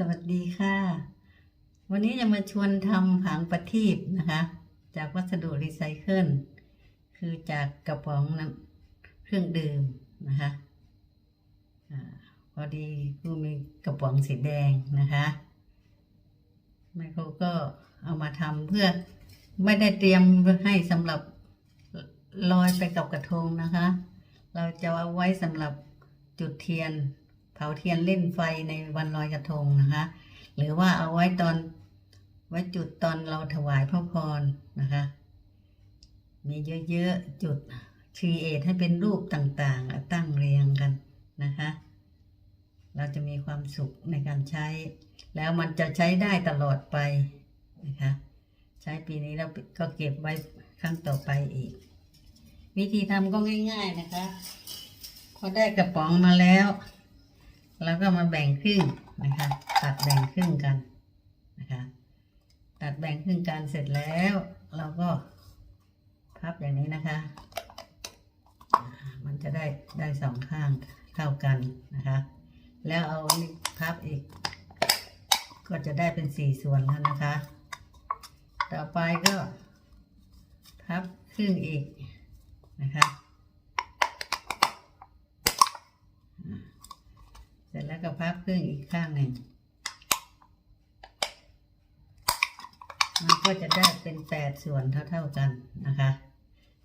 สวัสดีค่ะ วันนี้จะมาชวนทำผางประทีปนะคะ จากวัสดุรีไซเคิลคือจากกระป๋องน้ำเครื่องดื่มนะคะอาพอดีกูมีกระป๋องสีแดงนะคะแม่ครูก็เอามาทำเพื่อไม่ได้เตรียมให้สำหรับลอยไปกับกระทงนะคะ เราจะเอาไว้สำหรับจุดเทียน เผาเทียนเล่นไฟในวันลอยกระทงนะคะ หรือว่าเอาไว้ตอนไว้จุดตอนเราถวายพระพรนะคะ มีเยอะๆจุดครีเอทให้เป็นรูปต่างๆ ตั้งเรียงกันนะคะ เราจะมีความสุขในการใช้ แล้วมันจะใช้ได้ตลอดไปนะคะ ใช้ปีนี้แล้วก็เก็บไว้ครั้งต่อไปอีก วิธีทำก็ง่าย ๆนะคะ พอได้กระป๋องมาแล้ว แล้วก็มาแบ่งครึ่งนะคะ ตัดแบ่งครึ่งกันนะคะ ตัดแบ่งครึ่งกันเสร็จแล้ว เราก็พับอย่างนี้นะคะ มันจะได้ได้สองข้างเข้ากันนะคะ แล้วเอานี่พับอีก ก็จะได้เป็นสี่ส่วนแล้วนะคะ ต่อไปก็พับครึ่งอีกนะคะ เสร็จ แล้วก็พับครึ่งอีกข้างหนึ่ง มันก็จะได้เป็นแปดส่วนเท่าๆกันนะคะ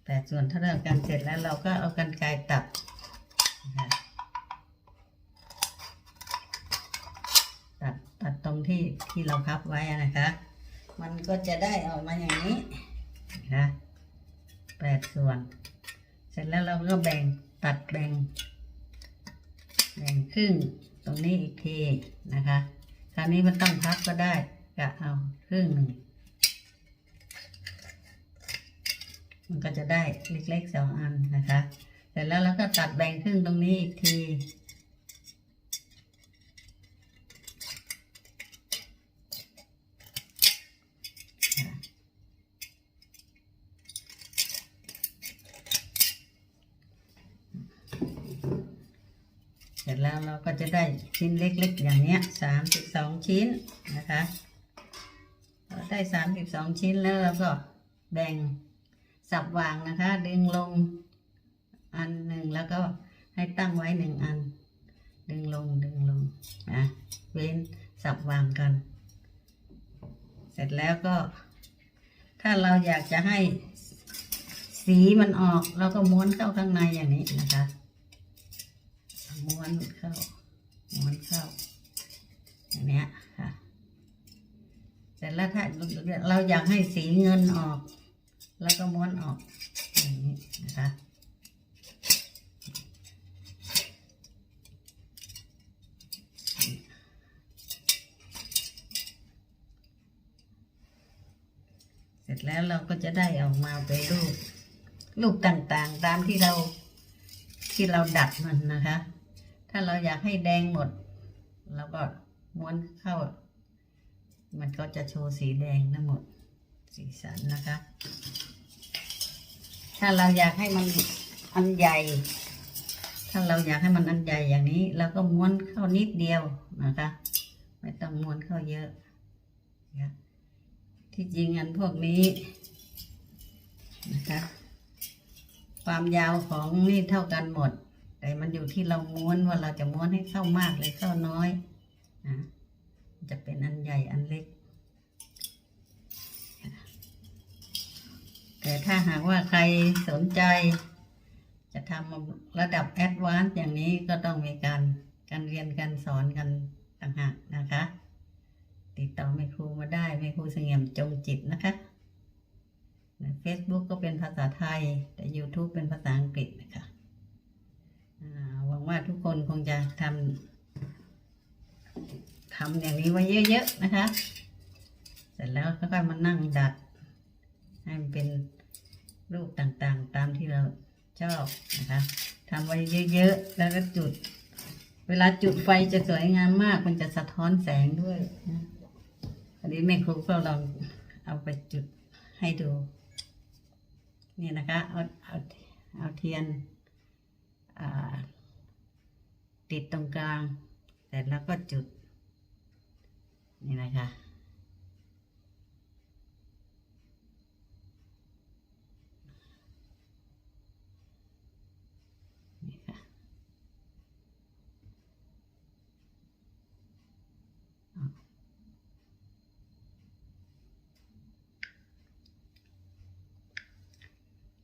แปดส่วนเท่าๆกันเสร็จแล้วเราก็เอากันไกรตัดนะคะตัดตัดตรงที่ที่เราพับไว้นะคะ มันก็จะได้ออกมาอย่างนี้นะคะแปดส่วน เสร็จแล้วเราก็แบ่งตัดแบ่ง แบ่งครึ่ง ตรงนี้อีกทีนะคะ คราวนี้มันต้องพับก็ได้กะเอาครึ่งหนึ่ง มันก็จะได้เล็กๆสองอันนะคะ เสร็จแล้วเราก็ตัดแบ่งครึ่งตรงนี้อีกที เสร็จแล้วเราก็จะได้ชิ้นเล็กๆ อย่างเนี้ยสามสิบสองชิ้นนะคะเราได้สามสิบสองชิ้นแล้วเราก็แบ่งสับวางนะคะ ดึงลงอันหนึ่งแล้วก็ให้ตั้งไว้หนึ่งอัน ดึงลงดึงลงนะเว้นสับวางกัน เสร็จแล้วก็ ถ้าเราอยากจะให้สีมันออก เราก็ม้วนเข้าข้างในอย่างนี้นะคะ ม้วนเข้า ม้วนเข้า อย่างเนี้ยค่ะเสร็จแล้วถ้าเราอยากให้สีเงินออก แล้วก็ม้วนออก อย่างนี้นะคะเสร็จแล้วเราก็จะได้ออกมาเป็นรูปรูปต่างๆ ตามที่เราที่เราดัดมันนะคะ ถ้าเราอยากให้แดงหมดเราก็ม้วนเข้า มันก็จะโชว์สีแดงทั้งหมด สีสันนะคะ ถ้าเราอยากให้มันอันใหญ่ ถ้าเราอยากให้มันอันใหญ่อย่างนี้เราก็ม้วนเข้านิดเดียวนะคะ ไม่ต้องม้วนเข้าเยอะนะคะที่จริงอันพวกนี้นะคะ ความยาวของนี่เท่ากันหมด แต่มันอยู่ที่เราม้วนว่าเราจะม้วนให้เข้ามากหรือเข้าน้อยนะจะเป็นอันใหญ่อันเล็ก แต่ถ้าหากว่าใครสนใจ จะทำระดับแอดวานซ์อย่างนี้ก็ต้องมีการการเรียนการสอนกันต่างหากนะคะ ติดต่อแม่ครูมาได้แม่ครูเสงี่ยมจงจิตนะคะเฟซบุ๊กก็เป็นภาษาไทยแต่ YouTube เป็นภาษาอังกฤษนะคะ งว่าทุกคนคงจะทำทำอย่างนี้ไว้เยอะๆนะคะ เสร็จแล้วก็ค่อยมานั่งดัด ให้มันเป็นรูปต่างๆ ตามที่เราชอบนะคะทำไว้เยอะๆ แล้วก็จุด เวลาจุดไฟจะสวยงามมาก มันจะสะท้อนแสงด้วยนะอันนี้แม่ครูก็ลองเอาไปจุดให้ดู นี่นะคะ เอาเอาเอาเทียนอ่า ติดตรงกลางเสร็จแล้วก็จุด นี่นะคะ นี่ค่ะ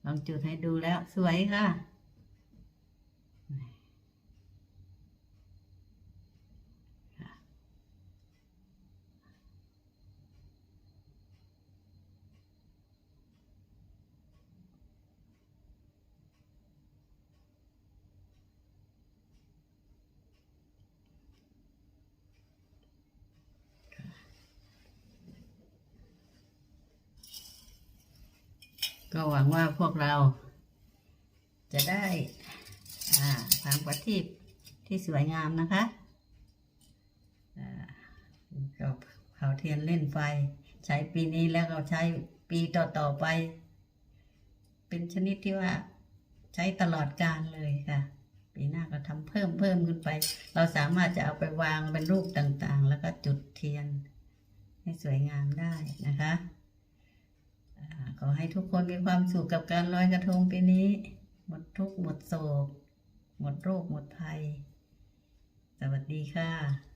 ลองจุดให้ดูแล้วสวยค่ะ ก็หวังว่าพวกเราจะได้อ่าทางประทีปที่สวยงามนะคะอ่าก็เผาเทียนเล่นไฟ ใช้ปีนี้แล้วก็ใช้ปีต่อๆไป เป็นชนิดที่ว่าใช้ตลอดการเลยค่ะปีหน้าก็ทำเพิ่มเพิ่มขึ้นไป เราสามารถจะเอาไปวางเป็นรูปต่างๆ แล้วก็จุดเทียนให้สวยงามได้นะคะ ทุกคนมีความสุขกับการลอยกระทงปีนี้ หมดทุกข์หมดโศก หมดโรคหมดภัย สวัสดีค่ะ